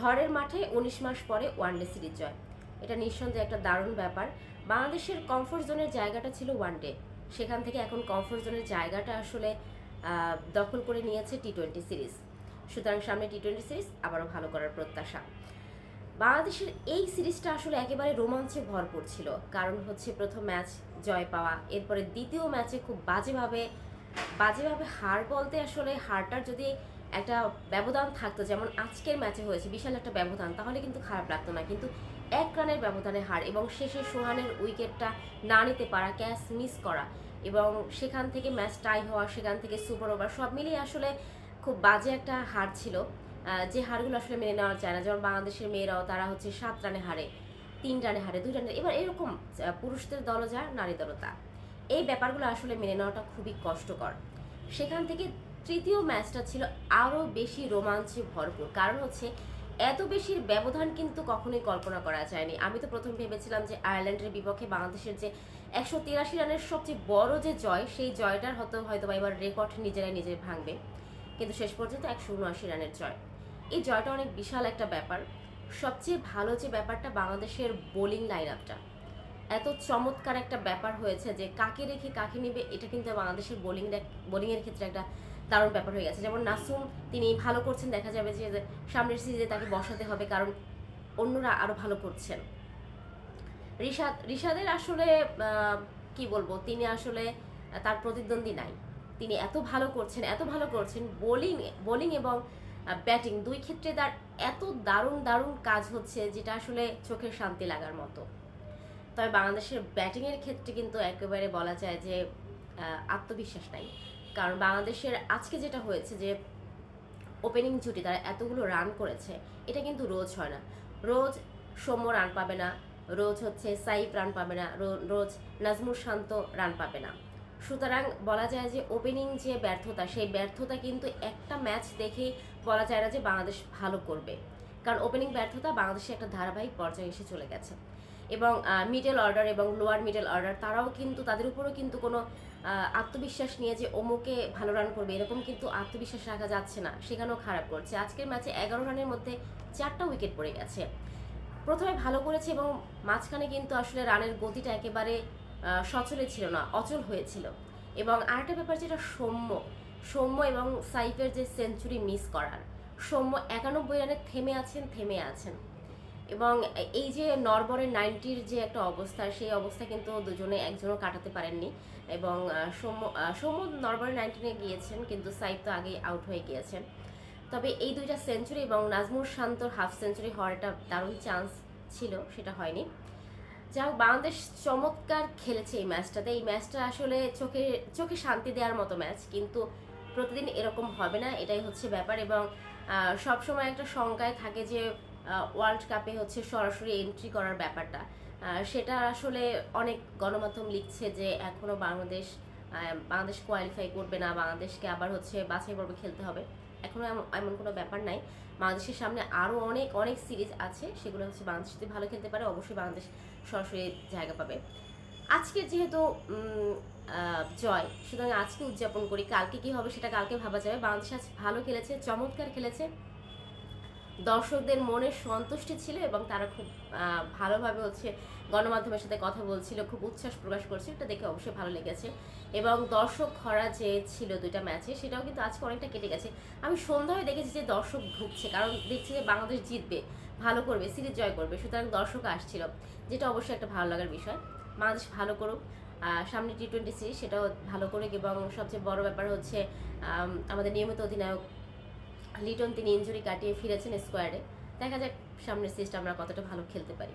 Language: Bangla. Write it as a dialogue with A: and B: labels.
A: ঘরের মাঠে উনিশ মাস পরে ওয়ানডে সিরিজ জয়। এটা নিঃসন্দেহে একটা দারুণ ব্যাপার। বাংলাদেশের কমফোর্ট জোনের জায়গাটা ছিল ওয়ানডে। সেখান থেকে এখন কমফোর্ট জোনের জায়গাটা আসলে দখল করে নিয়েছে টি টোয়েন্টি সিরিজ। সুতরাং সামনে টি টোয়েন্টি সিরিজ আবারও ভালো করার প্রত্যাশা। বাংলাদেশের এই সিরিজটা আসলে একেবারে রোমাঞ্চে ভরপুর ছিল। কারণ হচ্ছে প্রথম ম্যাচ জয় পাওয়া, এরপরে দ্বিতীয় ম্যাচে খুব বাজেভাবে বাজেভাবে হার বলতে আসলে হারটার যদি একটা ব্যবধান থাকতো, যেমন আজকের ম্যাচে হয়েছে বিশাল একটা ব্যবধান, তাহলে কিন্তু খারাপ লাগতো না। কিন্তু এক রানের ব্যবধানে হার এবং শেষে সোহানের উইকেটটা না নিতে পারা, ক্যাচ মিস করা এবং সেখান থেকে ম্যাচ টাই হওয়া, সেখান থেকে সুপার ওভার, সব মিলিয়ে আসলে খুব বাজে একটা হার ছিল। যে হারগুলো আসলে মেনে নেওয়া যায় না, যেমন বাংলাদেশের মেয়েরাও তারা হচ্ছে সাত রানে হারে, তিন রানে হারে, দুই রানে এবার এরকম পুরুষদের দল যা নারী দলতা। এই ব্যাপারগুলো আসলে মেনে নেওয়াটা খুবই কষ্টকর। সেখান থেকে তৃতীয় ম্যাচটা ছিল আরও বেশি রোমাঞ্চে ভরপুর। কারণ হচ্ছে, এত বেশি ব্যবধান কিন্তু কখনোই কল্পনা করা যায়নি। আমি তো প্রথম ভেবেছিলাম যে আয়ারল্যান্ডের বিপক্ষে বাংলাদেশের যে একশো তিরাশি রানের সবচেয়ে বড় যে জয়, সেই জয়টার হয়তো হয়তো এবার রেকর্ড নিজেরাই নিজে ভাঙবে। কিন্তু শেষ পর্যন্ত একশো উনআশি রানের জয়। এই জয়টা অনেক বিশাল একটা ব্যাপার। সবচেয়ে ভালো যে ব্যাপারটা বাংলাদেশের বোলিং লাইন আপটা এত চমৎকার একটা ব্যাপার হয়েছে যে কাকে রেখে কাকে নিবে, এটা কিন্তু বাংলাদেশের বোলিং বোলিংয়ের ক্ষেত্রে একটা দারুণ ব্যাপার হয়ে গেছে। যেমন নাসুম তিনি ভালো করছেন, দেখা যাবে যে সামনের সিরিজে তাকে বসাতে হবে, কারণ অন্যরা আরও ভালো করছেন। রিশাদ, রিশাদের আসলে কি বলব, তিনি আসলে তার প্রতিদ্বন্দ্বী নাই। তিনি এত ভালো করছেন, এত ভালো করছেন, বোলিং বোলিং এবং ব্যাটিং দুই ক্ষেত্রে তার এত দারুণ দারুণ কাজ হচ্ছে, যেটা আসলে চোখের শান্তি লাগার মতো। তবে বাংলাদেশের ব্যাটিংয়ের ক্ষেত্রে কিন্তু একেবারে বলা যায় যে আত্মবিশ্বাস নাই। কারণ বাংলাদেশের আজকে যেটা হয়েছে যে ওপেনিং জুটি তারা এতগুলো রান করেছে, এটা কিন্তু রোজ হয় না। রোজ সৌম্য রান পাবে না, রোজ হচ্ছে সাইফ রান পাবে না রোজ নাজমুর শান্ত রান পাবে না। সুতরাং বলা যায় যে ওপেনিং যে ব্যর্থতা, সেই ব্যর্থতা কিন্তু একটা ম্যাচ দেখেই বলা যায় না যে বাংলাদেশ ভালো করবে। কারণ ওপেনিং ব্যর্থতা বাংলাদেশে একটা ধারাবাহিক পর্যায়ে এসে চলে গেছে। এবং মিডল অর্ডার এবং লোয়ার মিডল অর্ডার তারাও কিন্তু, তাদের উপরও কিন্তু কোনো আত্মবিশ্বাস নিয়ে যে অমুকে ভালো রান করবে, এরকম কিন্তু আত্মবিশ্বাস রাখা যাচ্ছে না, সেখানেও খারাপ করছে। আজকের ম্যাচে এগারো রানের মধ্যে চারটা উইকেট পড়ে গেছে। প্রথমে ভালো করেছে এবং মাঝখানে কিন্তু আসলে রানের গতিটা একেবারে সচলে ছিল না, অচল হয়েছিল। এবং আরেকটা ব্যাপার যেটা সৌম্য সৌম্য এবং সাইফের যে সেঞ্চুরি মিস করার, সৌম্য একানব্বই রানে থেমে আছেন থেমে আছেন। এবং এই যে নরবরের নাইনটির যে একটা অবস্থা, সেই অবস্থা কিন্তু দুজনে একজনও কাটাতে পারেননি। এবং সৌম্য সৌম্য নরবরের নাইনটিনে গিয়েছেন, কিন্তু সাইফ তো আগেই আউট হয়ে গিয়েছেন। তবে এই দুইটা সেঞ্চুরি এবং নাজমুল শান্তর হাফ সেঞ্চুরি হওয়ার একটা দারুণ চান্স ছিল, সেটা হয়নি। যা হোক, বাংলাদেশ চমৎকার খেলেছে এই ম্যাচটাতে এই ম্যাচটা আসলে চোখে চোখে শান্তি দেওয়ার মতো ম্যাচ কিন্তু প্রতিদিন এরকম হবে না, এটাই হচ্ছে ব্যাপার। এবং সবসময় একটা শঙ্কায় থাকে যে ওয়ার্ল্ড কাপে হচ্ছে সরাসরি এন্ট্রি করার ব্যাপারটা। সেটা আসলে অনেক গণমাধ্যম লিখছে যে এখনও বাংলাদেশ বাংলাদেশ কোয়ালিফাই করবে না, বাংলাদেশকে আবার হচ্ছে বাছাই পর্বে খেলতে হবে। এখনও এমন- এমন কোনো ব্যাপার নাই। বাংলাদেশের সামনে আরও অনেক অনেক সিরিজ আছে, সেগুলো হচ্ছে বাংলাদেশ যদি ভালো খেলতে পারে, অবশ্যই বাংলাদেশ সরাসরি জায়গা পাবে। আজকে যেহেতু জয়, সুতরাং আজকে উদযাপন করি। কালকে কি হবে সেটা কালকে ভাবা যাবে। বাংলাদেশ আজ ভালো খেলেছে, চমৎকার খেলেছে। দর্শকদের মনে সন্তুষ্টি ছিল এবং তারা খুব ভালোভাবে হচ্ছে গণমাধ্যমের সাথে কথা বলছিল, খুব উচ্ছ্বাস প্রকাশ করছিল। এটা দেখে অবশ্যই ভালো লেগেছে। এবং দর্শক খরা যে ছিল দুইটা ম্যাচে, সেটাও কিন্তু আজকে অনেকটা কেটে গেছে। আমি সন্ধ্যায় দেখেছি যে দর্শক ঢুকছে, কারণ দেখছি যে বাংলাদেশ জিতবে, ভালো করবে, সিরিজ জয় করবে। সুতরাং দর্শক আসছিল, যেটা অবশ্যই একটা ভালো লাগার বিষয়। বাংলাদেশ ভালো করুক সামনে টি টোয়েন্টি সিরিজ সেটাও ভালো করুক এবং সবচেয়ে বড় ব্যাপার হচ্ছে আমাদের নিয়মিত অধিনায়ক লিটন তিনি ইঞ্জুরি কাটিয়ে ফিরেছেন স্কোয়াডে দেখা যাক সামনের সিরিজটা আমরা কতটা ভালো খেলতে পারি।